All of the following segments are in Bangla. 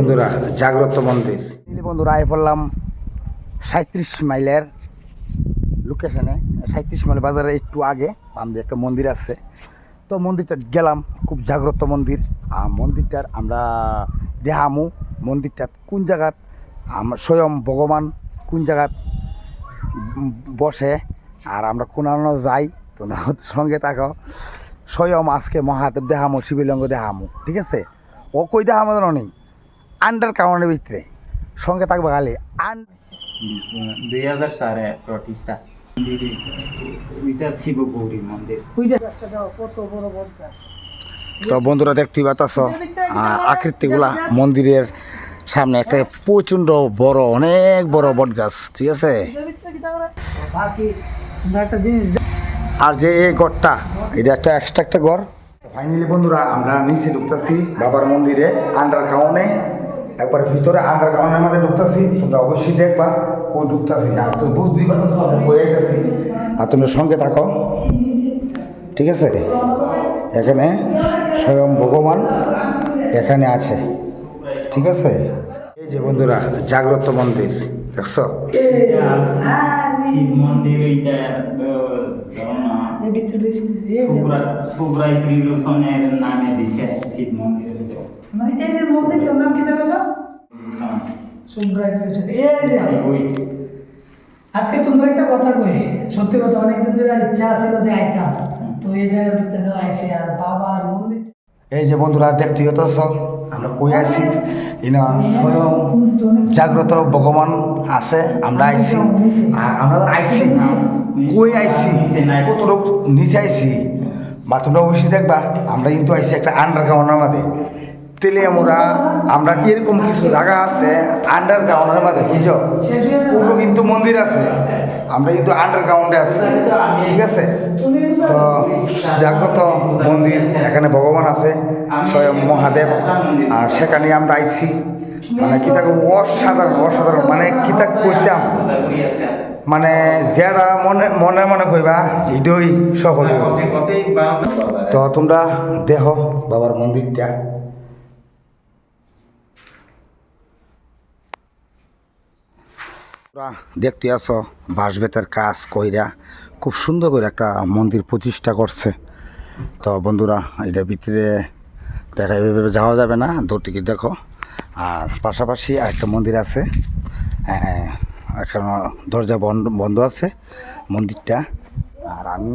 বন্ধুরা, জাগ্রত মন্দির। বন্ধুরা আয় পড়লাম সাঁত্রিশ মাইলের লোকেশনে সাঁত্রিশ মাইল বাজারে একটু আগে আমি একটা মন্দির আছে। তো মন্দিরটা গেলাম, খুব জাগ্রত মন্দির। আর মন্দিরটার আমরা দেহামু, মন্দিরটা কোন জায়গাত? আমরা স্বয়ং ভগবান কোন জায়গাত বসে? আর আমরা কোনানো যাই তো সঙ্গে থাকো। স্বয়ং আজকে মহাদেব দেহামু, শিবিলঙ্গ দেহামু, ঠিক আছে? ও কই দেহামু নেই আন্ডার কাউন্টের ভিতরে। সঙ্গে থাকবে খালি আন দুই হাজার প্রতিষ্ঠা তো বন্ধুরা দেখতেই পাচ্ছ আকৃতিগুলা মন্দিরের সামনে একটা প্রচণ্ড বড় অনেক বড় বট গাছ ঠিক আছে? আর যে এই গড়টা এটা একটা এক্সট্রা একটা গড়। ফাইনালি বন্ধুরা আমরা নিচে ঢুকতেছি বাবার মন্দিরে আন্ডার গ্রাউন্ডে একবার ভিতরে আন্ডার গ্রাউন্ডের মধ্যে ঢুকতেছি তোমরা অবশ্যই দেখবা কই ঢুকতেছি। না তো বুঝতেই পারতেছ আমরা বয়ে গেছি। আর তোমরা সঙ্গে থাকো। ঠিক আছে? এখানে স্বয়ং ভগবান এখানে আছে। ঠিক আছে? এই যে বন্ধুরা জাগ্রত মন্দির দেখছ? শিব মন্দির ওইটা সুব্রাই ত্রিলোচনের নামে দিছে শিব মন্দির ওইটা মানে এই যে মন্দিরটার নাম কি দেখো এই যে আজকে তোমরা একটা কথা কই, সত্যি কথা অনেকদিন ধরে ইচ্ছা ছিল যে আইতাম। তো এই জায়গার আইসি আর বাবার মন্দির এই যে বন্ধুরা দেখতে হতেছ আমরা কই আছি ইনা জাগ্রত ভগবান আছে, আমরা আইছি আমরা আইছি কই আইছি কত লোক নিচে আইছি বা তোমরা অবশ্যই দেখবা, আমরা কিন্তু আইছি একটা আন্ডারগ্রাউন্ডের মধ্যে তেলে আমরা আমরা এরকম কিছু জায়গা আছে আন্ডারগ্রাউন্ডের মধ্যে বুঝছ? পুরো কিন্তু মন্দির আছে, আমরা কিন্তু আন্ডারগ্রাউন্ডে আছি, ঠিক আছে? তো জাগ্রত মন্দির, এখানে ভগবান আছে, স্বয়ং মহাদেব, আর সেখানে আমরা আইছি। মানে কিতা অসাধারণ অসাধারণ মানে কিতা কইতাম? মানে যারা মনে মনে মনে কইবা সফল হইব। তো তোমরা দেহ বাবার মন্দিরটা। তোমরা দেখতে আছো বাঁশ বেতের কাজ কইরা খুব সুন্দর করে একটা মন্দির প্রতিষ্ঠা করছে। তো বন্ধুরা এটার ভিতরে দেখা এভাবে যাওয়া যাবে না দূর থেকে দেখো। আর পাশাপাশি আরেকটা মন্দির আছে। হ্যাঁ, এখনও দরজা বন্ধ আছে মন্দিরটা। আর আমি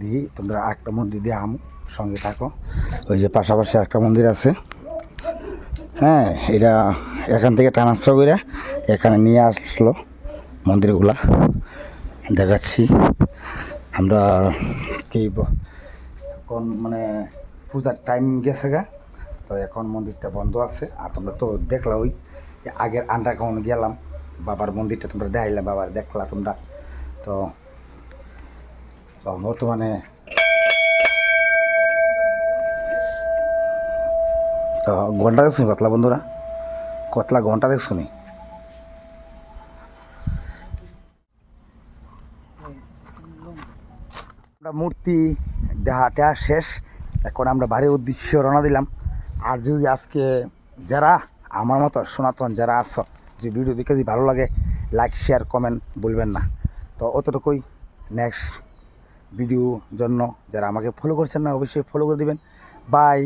দিই তোমরা একটা মন্দির দিয়ে আম সঙ্গে থাকো। ওই যে পাশাপাশি একটা মন্দির আছে। হ্যাঁ এটা এখান থেকে ট্রান্সফার করে এখানে নিয়ে আসলো মন্দিরগুলা। দেখাচ্ছি। আমরা কি এখন মানে পূজার টাইম গেছে গা, তো এখন মন্দিরটা বন্ধ আছে। আর তোমরা তো দেখলা ওই আগের আন্ডারগ্রাউন্ড গেলাম, বাবার মন্দিরটা তোমরা দেখাইলাম বাবার দেখলা তোমরা। তো বর্তমানে তো ঘণ্টা দেখছুনি কতলা বন্ধুরা। কতলা ঘণ্টা দেখছুনি আমরা মূর্তি, দেহাটা শেষ। এখন আমরা বাড়ির উদ্দেশ্যে রওনা দিলাম। আর যদি আজকে যারা আমার মতো সনাতন যারা আছো, যে ভিডিও দেখে যদি ভালো লাগে লাইক শেয়ার কমেন্ট বলবেন না। তো অতটুকুই নেক্সট ভিডিও জন্য। যারা আমাকে ফলো করছেন না, অবশ্যই ফলো করে দিবেন। বাই